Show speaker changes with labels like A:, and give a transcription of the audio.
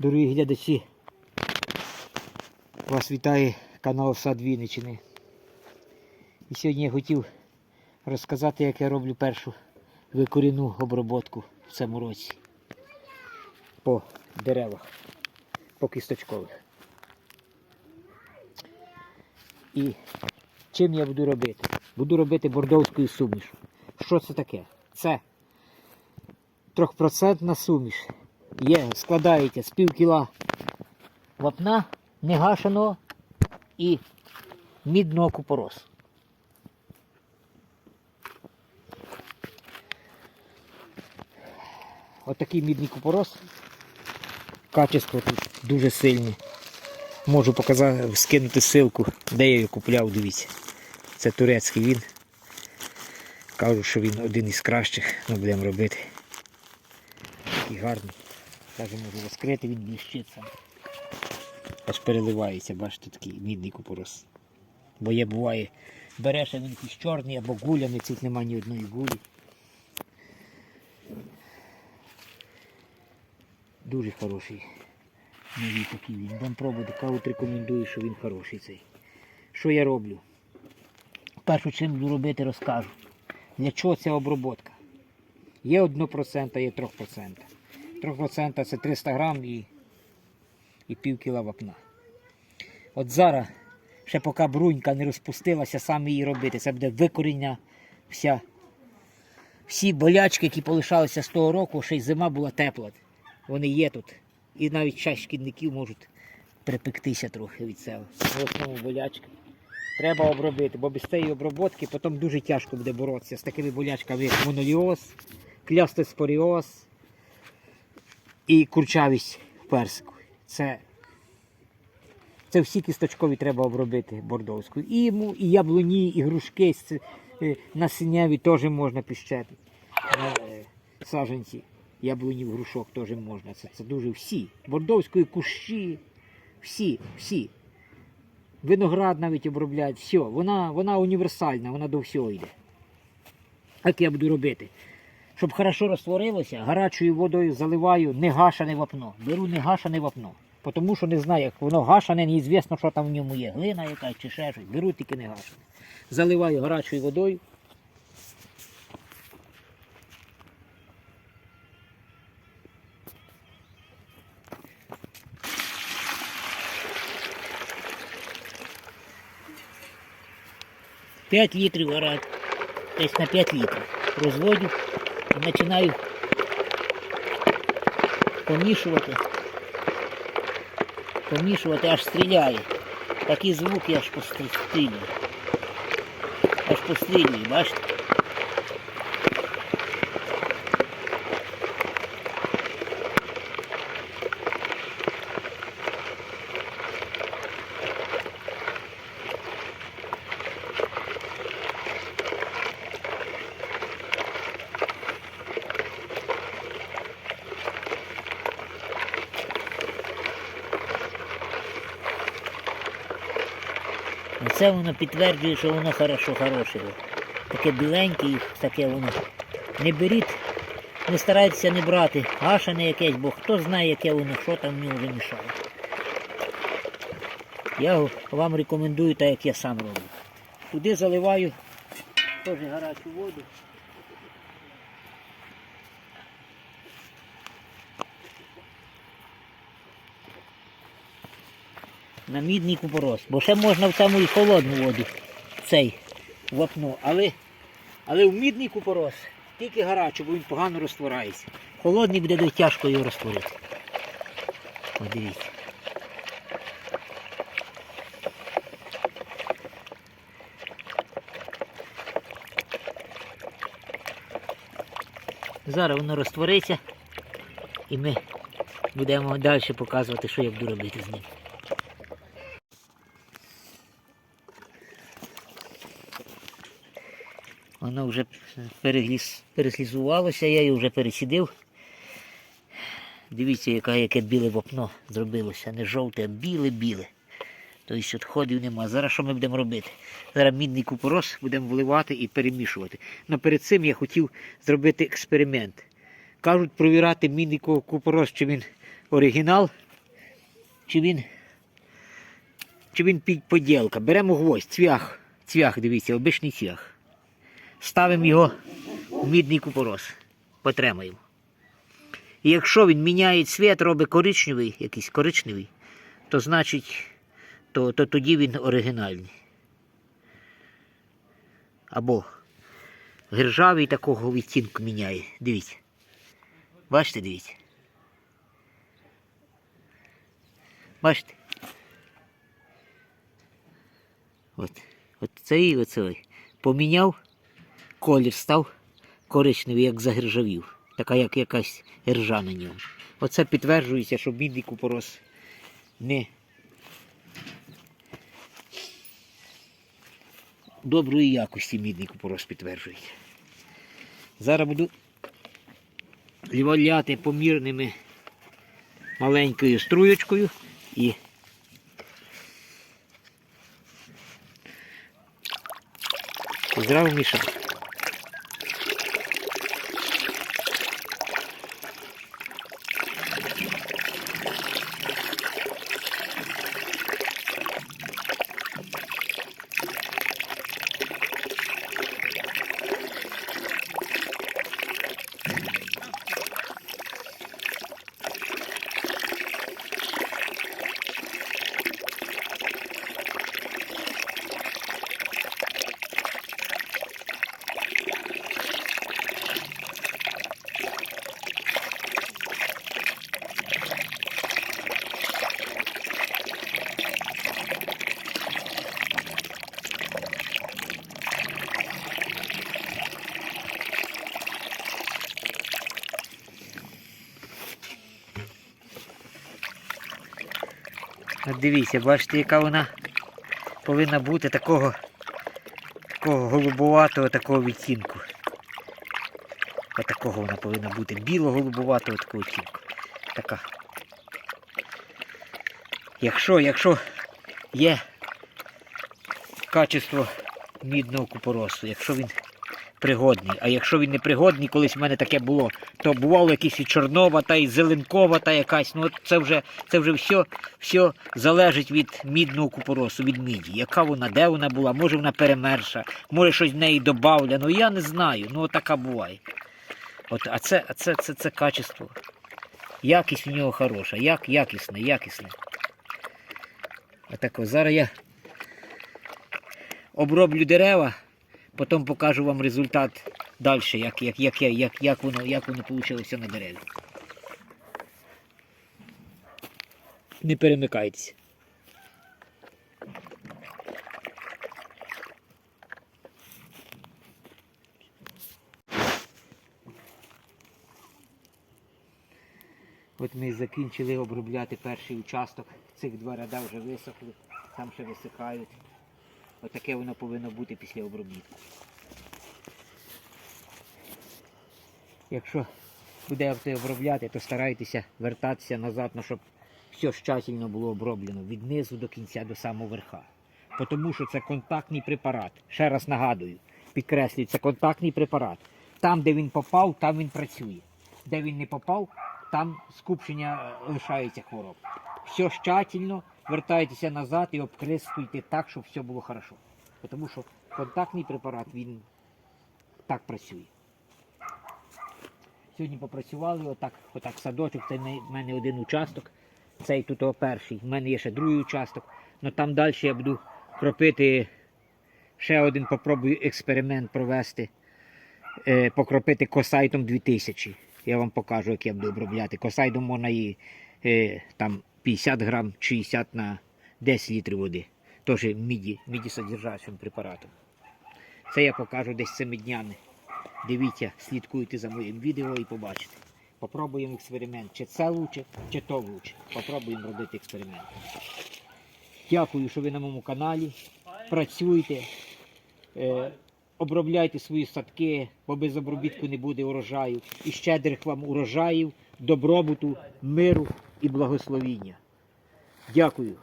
A: Дорогі глядачі, вас вітає канал Сад Вінничини. І сьогодні я хотів розказати, як я роблю першу викорінну оброботку в цьому році по деревах, по кісточкових. І чим я буду робити? Буду робити бордовською сумішу. Що це таке? Це трьохпроцентна суміш. Є, складається з пів кіла вапна, негашеного і мідного купоросу. Отакий мідний купорос. Качество тут дуже сильне. Можу показати, скинути ссылку, де я його купляв, дивіться. Це турецький він. Кажу, що він один із кращих, ми будемо робити. Такий гарний. Даже можу розкрити, він блищиться. Аж переливається, бачите, такий мідний купорос. Бо є буває, береш, він якийсь чорний або гуляний, тут немає ні одної гулі. Дуже хороший. Новий такий він. Дам пробувати, кавут рекомендую, що він хороший цей. Що я роблю? Першу чим буду робити, розкажу. Для чого ця оброботка? Є 1%, є 3%. 3% це 300 грам і, і пів кіла вапна. От зараз, ще поки брунька не розпустилася, саме її робити. Це буде викоріння вся. Всі болячки, які полишалися з того року, ще й зима була тепла. Вони є тут. І навіть часть шкідників можуть припектися трохи від цього. В основному болячки. Треба обробити, бо без цієї обробки потім дуже тяжко буде боротися з такими болячками, як моноліоз, клястоспоріоз і курчавість в персику. Це, це всі кісточкові треба обробити бордовською. І, йому, і яблуні, і грушки, е, насінняві теж можна піщати. На, е, Саженці яблунів, грушок теж можна. Це, це дуже всі. Бордовської кущі, всі, всі. Виноград навіть обробляють, все. Вона, вона універсальна, вона до всього йде. Як я буду робити? Щоб хорошо розтворилося, гарячою водою заливаю негашене вапно. Беру негашене вапно. Тому що не знаю, як воно гашене, неізвісно, що там в ньому є. Глина якась чи ще щось. Беру тільки негашене. Заливаю гарячою водою. П'ять літрів гарать. Десь на 5 літрів. Розводю і починаю помішувати. Помішувати аж стріляє. Такі звуки аж пострілюю. Аж пострілюю, бачите? Це воно підтверджує, що воно хорошо, хороше. Таке біленьке, і таке воно. Не беріть, не старайтеся не брати гашене якесь, бо хто знає, яке воно, що там в нього замішало. Я вам рекомендую так, як я сам роблю. Туди заливаю теж гарячу воду. На мідний купорос. Бо ще можна в цьому і холодну воду цей вапно. Але, але в мідний купорос тільки гарячу, бо він погано розтворається. Холодний буде тяжко його розтворити. Подивіться. Зараз воно розтвориться і ми будемо далі показувати, що я буду робити з ним. Воно вже перегліз, переслізувалося, я її вже пересідив. Дивіться, яка, яке біле вапно зробилося. Не жовте, а біле-біле. Тобто відходів нема. Зараз що ми будемо робити? Зараз мідний купорос будемо вливати і перемішувати. Но перед цим я хотів зробити експеримент. Кажуть, провірати мідний ку- купорос, чи він оригінал, чи він, чи він поділка. Беремо гвоздь, цвях, цвях, дивіться, обичний цвях. Ставимо його в мідний купорос. Потримаємо. І якщо він міняє цвіт, робить коричневий, якийсь коричневий, то значить, то, то тоді він оригінальний. Або гержавий такого відтінку міняє. Дивіться. Бачите, дивіться. Бачите? От, от цей оцей. Поміняв, колір став коричневий, як загержавів. Така як якась ржа на ньому. Оце підтверджується, що мідний купорос не доброї якості мідний купорос підтверджується. Зараз буду ліваляти помірними маленькою струєчкою і зразу мішати. От дивіться, бачите, яка вона повинна бути такого, такого голубуватого такого відтінку. От такого вона повинна бути. Біло-голубуватого такого відтінку. Така. Якщо, якщо є качество мідного купоросу, якщо він пригодний. А якщо він не пригодний, колись в мене таке було, то бувало якийсь і чорнова, та і зеленкова та якась. Ну от це вже це вже все, все залежить від мідного купоросу, від міді. Яка вона, де вона була, може вона перемерша, може щось в неї додавлено, я не знаю. Ну от така буває. От, а це, а це, це, це качество. Якість в нього хороша, як якісне, якісне. А так зараз я оброблю дерева, потім покажу вам результат далі, як, як, як, як, як, воно, як воно вийшло на дереві. Не перемикайтеся. От ми закінчили обробляти перший участок. Цих два ряда вже висохли, там ще висихають. Отаке воно повинно бути після обробітку. Якщо будете обробляти, то старайтеся вертатися назад, ну, щоб все щательно було оброблено від низу до кінця до самого верха. Тому що це контактний препарат. Ще раз нагадую, підкреслюю, це контактний препарат. Там, де він попав, там він працює. Де він не попав, там скупчення лишається хвороб. Все щательно, вертайтеся назад і обкрискуйте так, щоб все було хорошо. Тому що контактний препарат він так працює. Сьогодні попрацювали, отак, отак садочок, це в мене один участок, цей тут перший, в мене є ще другий участок. Ну там далі я буду кропити, ще один попробую експеримент провести, е, покропити косайтом 2000. Я вам покажу, як я буду обробляти. Косайдом можна і е, там 50 грам 60 на 10 літрів води. Теж міді, мідісодержащим препаратом. Це я покажу десь цими днями. Дивіться, слідкуйте за моїм відео і побачите. Попробуємо експеримент. Чи це лучше, чи то лучше. Попробуємо робити експеримент. Дякую, що ви на моєму каналі. Працюйте, е, обробляйте свої садки, бо без обробітку не буде урожаю. І щедрих вам урожаїв, добробуту, миру і благословіння. Дякую.